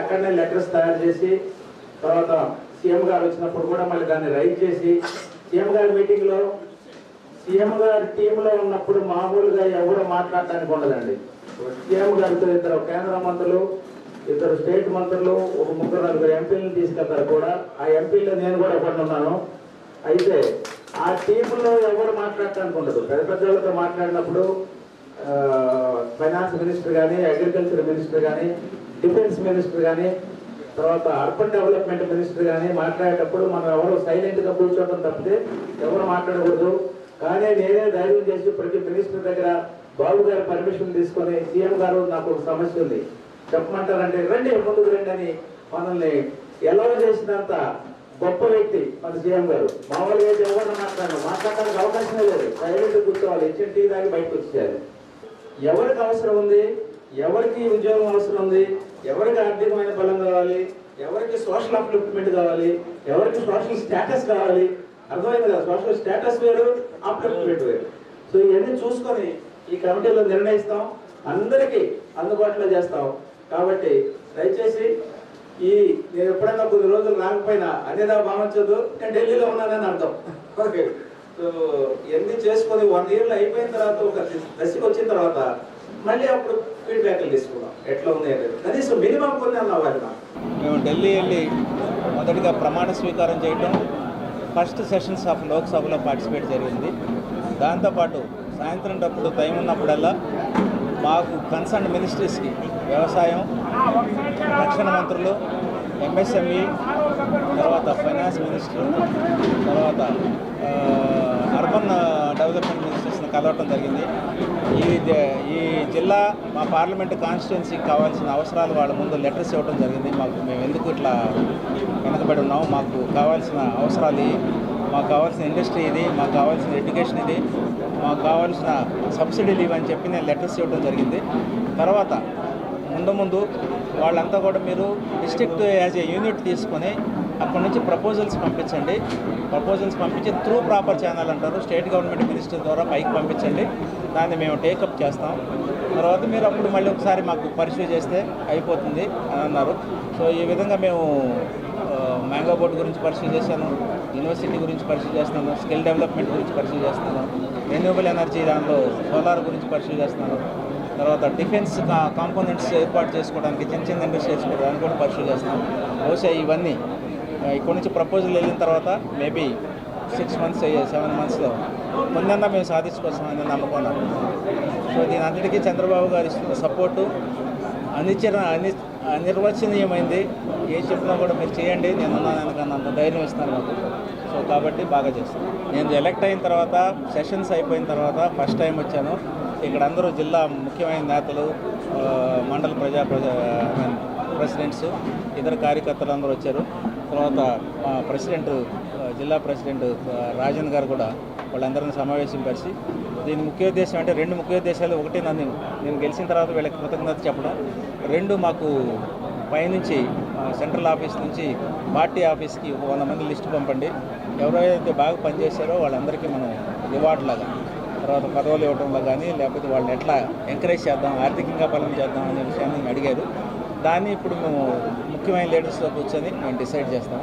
అక్కడనే లెటర్స్ తయారు చేసి తర్వాత సీఎం గారు వచ్చినప్పుడు కూడా మళ్ళీ దాన్ని రైట్ చేసి సీఎం గారి మీటింగ్లో సీఎం గారి టీంలో ఉన్నప్పుడు మామూలుగా ఎవరు మాట్లాడటానికి ఉండదండి. సీఎం గారితో ఇద్దరు కేంద్ర మంత్రులు ఇద్దరు స్టేట్ మంత్రులు ఒక ముగ్గురు నలుగురు ఎంపీలను తీసుకెళ్తారు కూడా. ఆ ఎంపీలో నేను కూడా ఒకటి ఉన్నాను. అయితే ఆ టీంలో ఎవరు మాట్లాడటానికి ఉండదు. పెద్ద పెద్దలతో మాట్లాడినప్పుడు ఫైనాన్స్ మినిస్టర్ కానీ అగ్రికల్చర్ మినిస్టర్ కానీ డిఫెన్స్ మినిస్టర్ కానీ తర్వాత అర్బన్ డెవలప్మెంట్ మినిస్టర్ కానీ మాట్లాడేటప్పుడు మనం ఎవరు సైలెంట్గా కూర్చోవడం తప్పితే ఎవరు మాట్లాడకూడదు. కానీ నేనే ధైర్యం చేసి ప్రతి మినిస్టర్ దగ్గర బాబు గారి పర్మిషన్ తీసుకొని సీఎం గారు నాకు ఒక సమస్య ఉంది. చెప్పమంటారంటే రండి ముందుకు రండి అని మనల్ని ఎలా చేసినంత గొప్ప వ్యక్తి మన సీఎం గారు. మామూలుగా అయితే ఎవరు మాట్లాడారు. మాట్లాడడానికి అవకాశమే లేదు. సైలెంట్ కూర్చోవాలి. ఇచ్చిన టీ దాకా బయటకు వచ్చేయాలి. ఎవరికి అవసరం ఉంది? ఎవరికి ఉద్యోగం అవసరం ఉంది? ఎవరికి ఆర్థికమైన బలం కావాలి? ఎవరికి సోషల్ అప్లిప్మెంట్ కావాలి? ఎవరికి సోషల్ స్టేటస్ కావాలి? అర్థమైంది కదా సోషల్ స్టేటస్ వేరు అప్లిప్మెంట్ వేరు. సో ఇవన్నీ చూసుకొని ఈ కమిటీలో నిర్ణయిస్తాం. అందరికీ అందుబాటులో చేస్తాం. కాబట్టి దయచేసి ఈ నేను ఎప్పుడైనా కొద్ది రోజులు రాకపోయినా అనేదా భావించదు నేను ఢిల్లీలో ఉన్నానని అర్థం. ఓకే సో ఇవన్నీ చేసుకొని వన్ ఇయర్లో అయిపోయిన తర్వాత ఒక దశకి వచ్చిన తర్వాత మళ్ళీ అప్పుడు ఫీడ్బ్యాక్లు తీసుకున్నాం ఎట్లా ఉంది అనేది. కనీసం మినిమం కొన్ని అన్న మేము ఢిల్లీ వెళ్ళి మొదటిగా ప్రమాణ స్వీకారం చేయటం ఫస్ట్ సెషన్స్ ఆఫ్ లోక్సభలో పార్టిసిపేట్ జరిగింది. దాంతోపాటు సాయంత్రం టప్పుడు టైం ఉన్నప్పుడల్లా మాకు కన్సర్న్ మినిస్ట్రీస్కి వ్యవసాయం రక్షణ మంత్రులు ఎంఎస్ఎంఈ తర్వాత ఫైనాన్స్ మినిస్టర్ తర్వాత అర్బన్ డెవలప్మెంట్ మినిస్టర్ కలవటం జరిగింది. ఈ జ- ఈ జిల్లా మా పార్లమెంట్ కాన్స్టిట్యున్సీకి కావాల్సిన అవసరాలు వాళ్ళ ముందు లెటర్స్ ఇవ్వడం జరిగింది. మాకు మేము ఎందుకు ఇట్లా వెనకబడి ఉన్నాం మాకు కావాల్సిన అవసరాలు మాకు కావాల్సిన ఇండస్ట్రీ ఇది మాకు కావాల్సిన ఎడ్యుకేషన్ ఇది మాకు కావాల్సిన సబ్సిడీలు లీవ్ అని చెప్పి నేను లెటర్స్ ఇవ్వడం జరిగింది. తర్వాత ముందు ముందు వాళ్ళంతా కూడా మీరు డిస్ట్రిక్ట్ యాజ్ ఏ యూనిట్ తీసుకొని అక్కడ నుంచి ప్రపోజల్స్ పంపించండి. ప్రపోజల్స్ పంపించి త్రూ ప్రాపర్ ఛానల్ అంటారు. స్టేట్ గవర్నమెంట్ మినిస్టర్ ద్వారా పైకి పంపించండి. దాన్ని మేము టేకప్ చేస్తాం. తర్వాత మీరు అప్పుడు మళ్ళీ ఒకసారి మాకు పరిశీలి చేస్తే అయిపోతుంది అని అన్నారు. సో ఈ విధంగా మేము మ్యాంగో బోర్డు గురించి పరిశీలి చేశాను యూనివర్సిటీ గురించి పరిశీలి చేస్తున్నాను స్కిల్ డెవలప్మెంట్ గురించి పరిశీలి చేస్తున్నాను రెన్యూబుల్ ఎనర్జీ దానిలో సోలార్ గురించి పరిశీలి చేస్తున్నాను. తర్వాత డిఫెన్స్ కాంపోనెంట్స్ ఏర్పాటు చేసుకోవడానికి చిన్న చిన్న ఇండస్ట్రీస్ కూడా దాన్ని కూడా పరిశీలి చేస్తున్నాం. బహుశా ఇవన్నీ ఇక్కడి నుంచి ప్రపోజల్ వెళ్ళిన తర్వాత మేబీ సిక్స్ మంత్స్ సెవెన్ మంత్స్లో ముందంతా మేము సాధించుకోవచ్చామని నమ్మకం సో దీని అంతటికీ చంద్రబాబు గారు ఇస్తున్న సపోర్టు అనిచ్చిన అని అనిర్వచనీయమైంది. ఏం చెప్పినా కూడా మీరు చేయండి. నేను ఉన్నాను అంత ధైర్యం ఇస్తాను నాకు సో కాబట్టి బాగా చేస్తాను నేను ఎలక్ట్ అయిన తర్వాత సెషన్స్ అయిపోయిన తర్వాత ఫస్ట్ టైం వచ్చాను. ఇక్కడ అందరూ జిల్లా ముఖ్యమైన నేతలు మండల ప్రజా ప్రజా ప్రెసిడెంట్స్ ఇతర కార్యకర్తలు అందరూ వచ్చారు. తర్వాత మా ప్రెసిడెంట్ జిల్లా ప్రెసిడెంట్ రాజన్ గారు కూడా వాళ్ళందరిని సమావేశంపరిచి దీని ముఖ్య ఉద్దేశం అంటే రెండు ముఖ్య ఉద్దేశాలు ఒకటి నన్ను నేను గెలిచిన తర్వాత వీళ్ళకి కృతజ్ఞత చెప్పడం. రెండు మాకు పైనుంచి సెంట్రల్ ఆఫీస్ నుంచి పార్టీ ఆఫీస్కి ఒక వంద మంది లిస్ట్ పంపండి. ఎవరైతే బాగా పనిచేశారో వాళ్ళందరికీ మనం రివార్డ్ లాగా తర్వాత పదవులు ఇవ్వడంలో కానీ లేకపోతే వాళ్ళని ఎట్లా ఎంకరేజ్ చేద్దాం ఆర్థికంగా పనులు చేద్దాం అనే విషయాన్ని అడిగారు. దాన్ని ఇప్పుడు మేము ముఖ్యమైన లీడర్స్లో కూర్చొని మేము డిసైడ్ చేస్తాం.